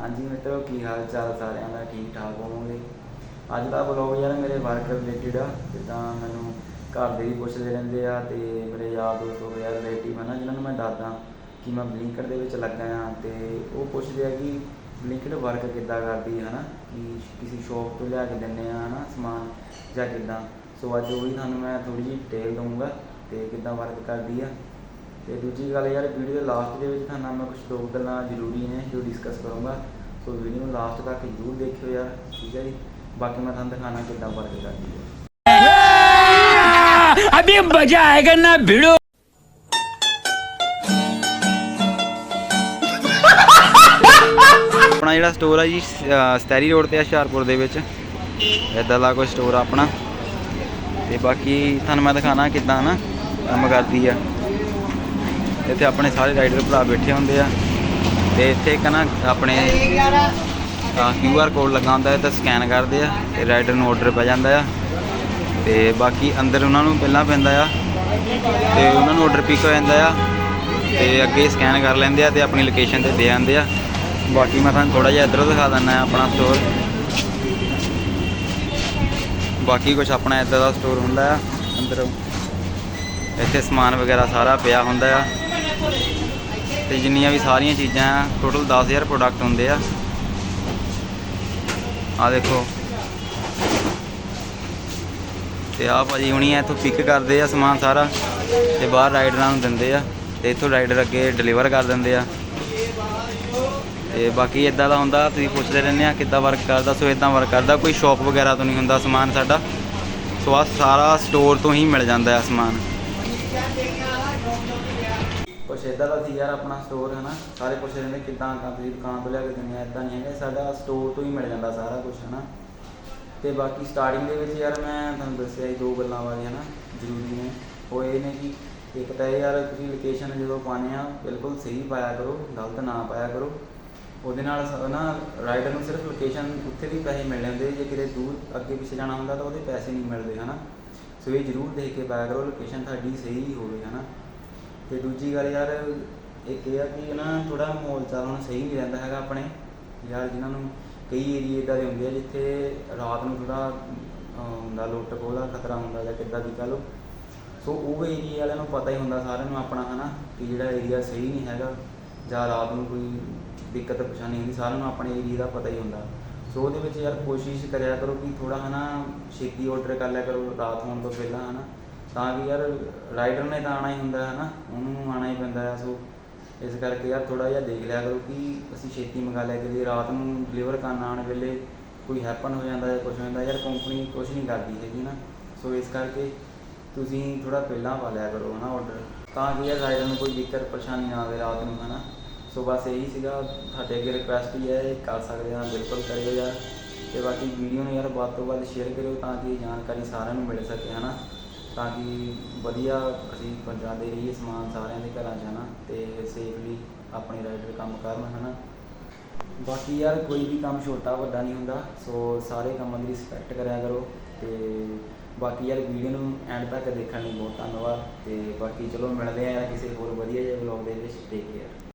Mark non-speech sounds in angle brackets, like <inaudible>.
ਹਾਂਜੀ ਮਿੱਤਰੋ, ਕੀ ਹਾਲ ਚਾਲ ਸਾਰਿਆਂ ਦਾ? ਠੀਕ ਠਾਕ ਹੋਵੋਗੇ? ਅੱਜ ਦਾ ਬਲੌਗ ਯਾਰ ਮੇਰੇ ਵਰਕ ਰਿਲੇਟਡ ਆ। ਜਿੱਦਾਂ ਮੈਨੂੰ ਘਰ ਦੇ ਵੀ ਪੁੱਛਦੇ ਰਹਿੰਦੇ ਆ ਤੇ ਮੇਰੇ ਯਾਰ ਦੋਸਤ ਹੋ ਗਏ ਆ ਰਿਲੇਟਿਵ ਹਨਾ ਜਿਨ੍ਹਾਂ ਨੂੰ ਮੈਂ ਦੱਸਦਾ ਕਿ ਮੈਂ ਬਲਿੰਕਰ ਦੇ ਵਿੱਚ ਲੱਗਾ ਆ ਤੇ ਉਹ ਪੁੱਛਦੇ ਆ ਕਿ ਬਲਿੰਕਰ ਵਰਕ ਕਿੱਦਾਂ ਕਰਦੀ ਹੈ ਹਨਾ? ਕਿ ਕਿਸੇ ਸ਼ੌਪ ਤੋਂ ਲਿਆ ਕੇ ਦਿੰਦੇ ਆ, ਹਨਾ, ਸਮਾਨ ਜਾਂ ਕਿੱਦਾਂ? ਸੋ ਅੱਜ ਉਹ ਵੀ ਤੁਹਾਨੂੰ ਮੈਂ ਥੋੜੀ ਜਿਹੀ ਡਿਟੇਲ ਦਊਂਗਾ ਤੇ ਕਿੱਦਾਂ ਵਰਕ ਕਰਦੀ ਆ। ਤੇ ਦੂਜੀ ਗੱਲ ਯਾਰ ਵੀਡੀਓ ਦੇ ਲਾਸਟ ਦੇ ਵਿੱਚ ਤੁਹਾਨੂੰ ਮੈਂ ਕੁਝ ਦੋ ਗੱਲਾਂ ਜ਼ਰੂਰੀ ਨੇ ਜੋ ਡਿਸਕਸ ਕਰੂੰਗਾ। ਸੋ ਵੀਡੀਓ ਨੂੰ ਲਾਸਟ ਤੱਕ ਜ਼ਰੂਰ ਦੇਖਿਓ ਯਾਰ ਠੀਕ ਹੈ ਜੀ? ਬਾਕੀ ਮੈਂ ਤੁਹਾਨੂੰ ਦਿਖਾਣਾ ਕਿੱਦਾਂ ਵਰਕ ਕਰਦੀ ਹੈ। <laughs> ਅਬੇ ਮਜ਼ਾ ਆਏਗਾ ਨਾ ਭਿੜੋ ਆਪਣਾ ਜਿਹੜਾ ਸਟੋਰ ਆ ਜੀ ਸਟੈਰੀ ਰੋਡ ਤੇ ਆ ਹੁਸ਼ਿਆਰਪੁਰ ਦੇ ਵਿੱਚ। ਇਦਾਂ ਦਾ ਕੋਈ ਸਟੋਰ ਆਪਣਾ। ਤੇ ਬਾਕੀ ਤੁਹਾਨੂੰ ਮੈਂ ਦਿਖਾਣਾ ਕਿੱਦਾਂ ਨਾ ਕੰਮ ਕਰਦੀ ਆ। ਇੱਥੇ ਆਪਣੇ ਸਾਰੇ ਰਾਈਡਰ ਭਰਾ ਬੈਠੇ ਹੁੰਦੇ ਆ। ਤੇ ਇੱਥੇ ਇੱਕ ਨਾ ਆਪਣੇ ਕਿਊ ਆਰ ਕੋਡ ਲੱਗਾ ਹੁੰਦਾ ਹੈ ਤਾਂ ਸਕੈਨ ਕਰਦੇ ਆ ਤੇ ਰਾਈਡਰ ਨੂੰ ਆਰਡਰ ਪੈ ਜਾਂਦਾ ਆ। ਤੇ ਬਾਕੀ ਅੰਦਰ ਉਹਨਾਂ ਨੂੰ ਪਹਿਲਾਂ ਪੈਂਦਾ ਆ ਤੇ ਉਹਨਾਂ ਨੂੰ ਆਰਡਰ ਪਿਕ ਹੋ ਜਾਂਦਾ ਆ ਤੇ ਅੱਗੇ ਸਕੈਨ ਕਰ ਲੈਂਦੇ ਆ ਤੇ ਆਪਣੀ ਲੋਕੇਸ਼ਨ ਤੇ ਦੇ ਆਉਂਦੇ ਆ। ਬਾਕੀ ਮੈਂ ਤੁਹਾਨੂੰ ਥੋੜਾ ਜਿਹਾ ਇੱਧਰੋਂ ਦਿਖਾ ਦਿੰਦਾ ਆਪਣਾ ਸਟੋਰ ਬਾਕੀ ਕੁਝ ਆਪਣਾ ਇੱਦਾਂ ਦਾ ਸਟੋਰ ਹੁੰਦਾ ਆ, ਅੰਦਰ। ਇੱਥੇ ਸਮਾਨ ਵਗੈਰਾ ਸਾਰਾ ਪਿਆ ਹੁੰਦਾ ਆ। ਤੇ ਜਿੰਨੀਆਂ ਵੀ ਸਾਰੀਆਂ ਚੀਜ਼ਾਂ ਆ ਟੋਟਲ 10000 ਪ੍ਰੋਡਕਟ ਹੁੰਦੇ ਆ। ਆ ਦੇਖੋ। ਤੇ ਆ ਭਾਜੀ ਹੁਣੀ ਇੱਥੋਂ ਪਿਕ ਕਰਦੇ ਆ ਸਮਾਨ ਸਾਰਾ ਤੇ ਬਾਹਰ ਰਾਈਡਰਾਂ ਨੂੰ ਦਿੰਦੇ ਆ ਤੇ ਇੱਥੋਂ ਰਾਈਡਰ ਅੱਗੇ ਡਿਲੀਵਰ ਕਰ ਦਿੰਦੇ ਆ। ਤੇ ਬਾਕੀ ਇਦਾਂ ਦਾ ਹੁੰਦਾ, ਤੁਸੀਂ ਪੁੱਛਦੇ ਰਹਿੰਦੇ ਆ ਕਿੱਦਾਂ ਵਰਕ ਕਰਦਾ, ਸੋ ਇਦਾਂ ਵਰਕ ਕਰਦਾ, ਕੋਈ ਸ਼ਾਪ ਵਗੈਰਾ ਤੋਂ ਨਹੀਂ ਹੁੰਦਾ ਸਮਾਨ ਸਾਡਾ। ਸੋ ਆ ਸਾਰਾ ਸਟੋਰ ਤੋਂ ਹੀ ਮਿਲ ਜਾਂਦਾ ਹੈ ਸਮਾਨ। ਕੁਛ ਇਦਾਂ ਦਾ ਸੀ ਯਾਰ ਆਪਣਾ ਸਟੋਰ ਹੈ ਨਾ ਸਾਰੇ ਪੁੱਛਦੇ ਰਹਿੰਦੇ ਕਿੱਦਾਂ ਕਾਂ ਤੁਸੀਂ ਦੁਕਾਨ ਤੋਂ ਲਿਆ ਕੇ ਦਿੰਦੇ ਆ ਇਦਾਂ ਨਹੀਂ ਹੈਗਾ। ਸਾਡਾ ਸਟੋਰ ਤੋਂ ਹੀ ਮਿਲ ਜਾਂਦਾ ਸਾਰਾ ਕੁਝ ਹੈ ਨਾ ਤੇ ਬਾਕੀ ਸਟਾਰਟਿੰਗ ਦੇ ਵਿੱਚ ਯਾਰ ਮੈਂ ਤੁਹਾਨੂੰ ਦੱਸਿਆ ਸੀ ਦੋ ਗੱਲਾਂ ਬਾਰੇ ਹੈ ਨਾ ਜ਼ਰੂਰੀ ਨੇ। ਉਹ ਇਹ ਨੇ ਕਿ ਇੱਕ ਤਾਂ ਇਹ ਯਾਰ ਤੁਸੀਂ ਲੋਕੇਸ਼ਨ ਜਦੋਂ ਪਾਉਂਦੇ ਆ, ਬਿਲਕੁਲ ਸਹੀ ਪਾਇਆ ਕਰੋ, ਗਲਤ ਨਾ ਪਾਇਆ ਕਰੋ। ਉਹਦੇ ਨਾਲ ਸ- ਨਾ ਰਾਈਡਰ ਨੂੰ ਸਿਰਫ ਲੋਕੇਸ਼ਨ ਉੱਥੇ ਵੀ ਪੈਸੇ ਮਿਲ ਜਾਂਦੇ। ਜੇ ਕਿਤੇ ਦੂਰ ਅੱਗੇ ਪਿੱਛੇ ਜਾਣਾ ਹੁੰਦਾ ਤਾਂ ਉਹਦੇ ਪੈਸੇ ਨਹੀਂ ਮਿਲਦੇ, ਹਨਾ। ਸੋ ਇਹ ਜ਼ਰੂਰ ਦੇਖ ਕੇ ਪਾਇਆ ਕਰੋ ਲੋਕੇਸ਼ਨ ਤੁਹਾਡੀ ਸਹੀ ਹੋਵੇ, ਹਨਾ। ਤੇ ਦੂਜੀ ਗੱਲ ਯਾਰ, ਇੱਕ ਇਹ ਆ ਕਿ ਨਾ ਥੋੜਾ ਮਾਹੌਲ ਚਾਲ ਹੁਣ ਸਹੀ ਨਹੀਂ ਰਹਿੰਦਾ ਹੈਗਾ ਆਪਣੇ। ਯਾਰ ਜਿਨ੍ਹਾਂ ਨੂੰ ਕਈ ਏਰੀਏ ਇਦਾਂ ਦੇ ਹੁੰਦੇ ਆ ਜਿੱਥੇ ਰਾਤ ਨੂੰ ਥੋੜਾ ਹੁੰਦਾ ਲੁੱਟ ਖੋਹ ਖਤਰਾ ਹੁੰਦਾ ਜਾਂ ਕਿੱਦਾਂ ਦੀ ਕਹ ਲਓ। ਸੋ ਉਹ ਏਰੀਏ ਵਾਲਿਆਂ ਨੂੰ ਪਤਾ ਹੀ ਹੁੰਦਾ ਸਾਰਿਆਂ ਨੂੰ ਆਪਣਾ, ਹਨਾ, ਕਿ ਜਿਹੜਾ ਏਰੀਆ ਸਹੀ ਨਹੀਂ ਹੈਗਾ ਜਾਂ ਰਾਤ ਨੂੰ ਕੋਈ ਦਿੱਕਤ ਪਰੇਸ਼ਾਨੀ ਹੁੰਦੀ, ਸਾਰਿਆਂ ਨੂੰ ਆਪਣੇ ਏਰੀਏ ਦਾ ਪਤਾ ਹੀ ਹੁੰਦਾ। ਸੋ ਉਹਦੇ ਵਿੱਚ ਯਾਰ ਕੋਸ਼ਿਸ਼ ਕਰਿਆ ਕਰੋ ਕਿ ਥੋੜਾ ਹਨਾ, ਛੇਤੀ ਆਰਡਰ ਕਰ ਲਿਆ ਕਰੋ ਰਾਤ ਹੋਣ ਤੋਂ ਪਹਿਲਾਂ, ਹਨਾ। ਤਾਂ ਕਿ ਯਾਰ ਰਾਈਡਰ ਨੇ ਤਾਂ ਆਣਾ ਹੀ ਹੁੰਦਾ ਹੈ ਨਾ, ਉਹਨੂੰ ਆਣਾ ਹੀ ਪੈਂਦਾ ਹੈ। ਸੋ ਇਸ ਕਰਕੇ ਯਾਰ ਥੋੜਾ ਜਿਹਾ ਦੇਖ ਲਿਆ ਕਰੋ ਕਿ ਅਸੀਂ ਛੇਤੀ ਮੰਗਾ ਲਿਆ ਕਰੀਏ। ਰਾਤ ਨੂੰ ਡਿਲੀਵਰ ਕਰਨ ਆਉਣ ਵੇਲੇ ਕੋਈ ਹੈਪਨ ਹੋ ਜਾਂਦਾ ਜਾਂ ਕੁਝ ਹੋ ਜਾਂਦਾ, ਯਾਰ ਕੰਪਨੀ ਕੁਝ ਨਹੀਂ ਕਰਦੀ ਹੈਗੀ ਨਾ। ਸੋ ਇਸ ਕਰਕੇ ਤੁਸੀਂ ਥੋੜਾ ਪਹਿਲਾਂ ਪਾ ਲਿਆ ਕਰੋ ਨਾ ਆਰਡਰ ਤਾਂ ਕਿ ਯਾਰ ਰਾਈਡਰ ਨੂੰ ਕੋਈ ਦਿੱਕਤ ਪਰੇਸ਼ਾਨੀ ਨਾ ਆਵੇ ਰਾਤ ਨੂੰ ਹਨਾ। ਸੋ ਬਸ ਇਹੀ ਸੀਗਾ, ਤੁਹਾਡੇ ਅੱਗੇ ਰਿਕੁਐਸਟ ਹੀ ਹੈ, ਇਹ ਕਰ ਸਕਦੇ ਹਾਂ, ਬਿਲਕੁਲ ਕਰਿਓ ਯਾਰ। ਤੇ ਬਾਕੀ ਵੀਡੀਓ ਨੂੰ ਯਾਰ ਵੱਧ ਤੋਂ ਵੱਧ ਸ਼ੇਅਰ ਕਰਿਓ ਤਾਂ ਕਿ ਇਹ ਜਾਣਕਾਰੀ ਸਾਰਿਆਂ ਨੂੰ ਮਿਲ ਸਕੇ ਹਨਾ। ਤਾਂ ਕਿ ਵਧੀਆ ਅਸੀਂ ਪਹੁੰਚਾਉਂਦੇ ਰਹੀਏ ਸਮਾਨ ਸਾਰਿਆਂ ਦੇ ਘਰਾਂ 'ਚ ਹਨਾ ਤੇ ਸੇਫਲੀ ਆਪਣੇ ਰਾਈਡਰ ਕੰਮ ਕਰਨ ਹੈ ਨਾ ਬਾਕੀ ਯਾਰ ਕੋਈ ਵੀ ਕੰਮ ਛੋਟਾ ਵੱਡਾ ਨਹੀਂ ਹੁੰਦਾ, ਸੋ ਸਾਰੇ ਕੰਮਾਂ ਦੀ ਰਿਸਪੈਕਟ ਕਰਿਆ ਕਰੋ ਅਤੇ ਬਾਕੀ ਯਾਰ ਵੀਡੀਓ ਨੂੰ ਐਂਡ ਤੱਕ ਦੇਖਣ ਲਈ ਬਹੁਤ ਧੰਨਵਾਦ ਅਤੇ ਬਾਕੀ ਚਲੋ ਮਿਲਦੇ ਆ ਯਾਰ ਕਿਸੇ ਹੋਰ ਵਧੀਆ ਜਿਹੇ ਵਲੌਗ ਦੇ ਵਿੱਚ ਟੇਕ ਕੇਅਰ